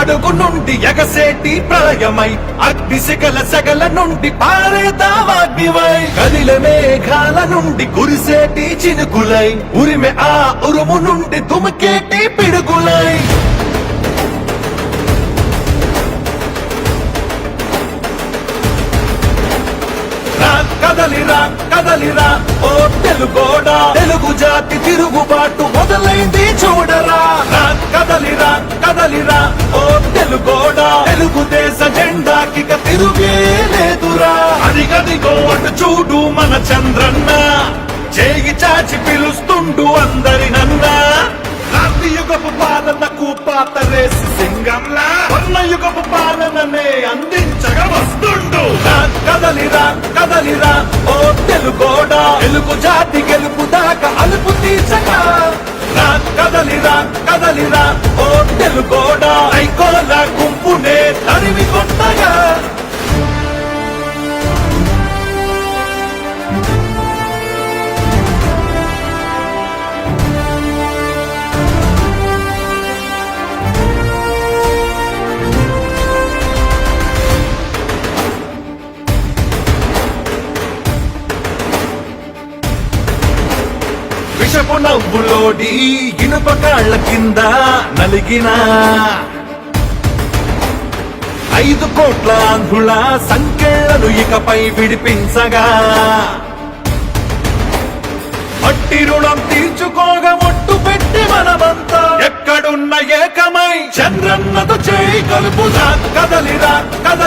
అడుగు నుండి ఎగసేటి ప్రాయమై అగ్ని శిఖల సెగల నుండి పారేతావాగ్నివై. కదిల మేఘాల నుండి కురిసేటి చినుకులై ఉరిమె ఆ ఉరుము నుండి తుమికేటి పిడుగులై. కదలిరా కదలిరా ఓ తెలుగోడా. తెలుగు జాతి తిరుగుబాటు మొదలైంది చూడరా. కదలిరా ఓ తెలుగోడా తెలుగుదేశ జెండాకి ఇక తిరుగే లేదురా. అదిగదిగో అటు చూడు మన చంద్రన్న. చేయి చాచి పిలుస్తుండు అందరినన్నా క్రాంతి యుగపు పాలనకు పాతరేసి సింగంలా ఉన్న యుగపు పాలననే అందించగ వస్తుండు. కదలిరా కదలిరా ఓ తెలుగోడా తెలుగు జాతి గెలుపు దాకా అలుపు తీర్చగా. కదలిరా కదలిరా ఓ తెలుగోడా ఐకో విషపు నవ్వులోడి ఇనుప కాళ్ళ కింద నలిగిన ఐదు కోట్ల ఆంధ్రుల సంఖ్యలను ఇకపై విడిపించగా. మట్టి రుణం తీర్చుకోగా ఒట్టు పెట్టి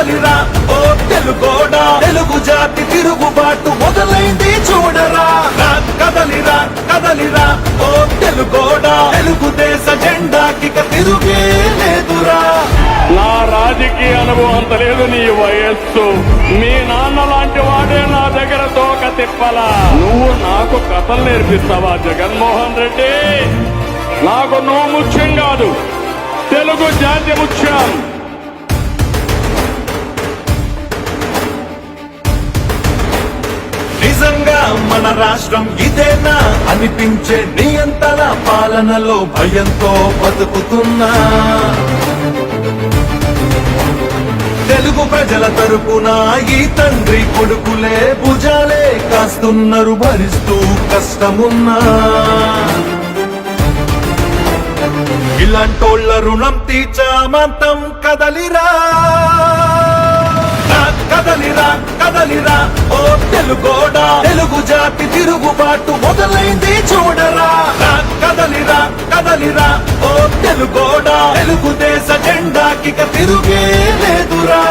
కదలిరా ఓ తెలుగోడా తెలుగు జాతి తిరుగుబాటు మొదలైంది చూడరా. కదలిరా కదలిరా ఓ తెలుగోడా తెలుగుదేశ జెండాకిక తిరుగే లేదురా. నా రాజకీయ అనుభవం అంత లేదు నీ వయస్సు. మీ నాన్న లాంటి వాడే నా దగ్గర తోక తిప్పలా. నువ్వు నాకు కథలు నేర్పిస్తావా జగన్మోహన్ రెడ్డి? నాకు నువ్వు ముఖ్యం కాదు. తెలుగు జాతి ముఖ్యం మన రాష్ట్రం ఇదేనా? అనిపించే నియంత్రణ పాలనలో భయంతో బతుకుతున్నా. తెలుగు ప్రజల తరపున ఈ తండ్రి కొడుకులే భుజాలే కాస్తున్నారు భరిస్తూ కష్టమున్నా. ఇలాంటోళ్ళ రుణం తీర్చామంతం కదలిరా. కదలిరా కదలిరా ఓ తెలుగోడ తెలుగు జాతి తిరుగుబాటు మొదలైంది చూడరా. కదలిరా కదలిరా ఓ తెలుగోడ తెలుగుదేశ జెండాకి తిరుగే లేదురా.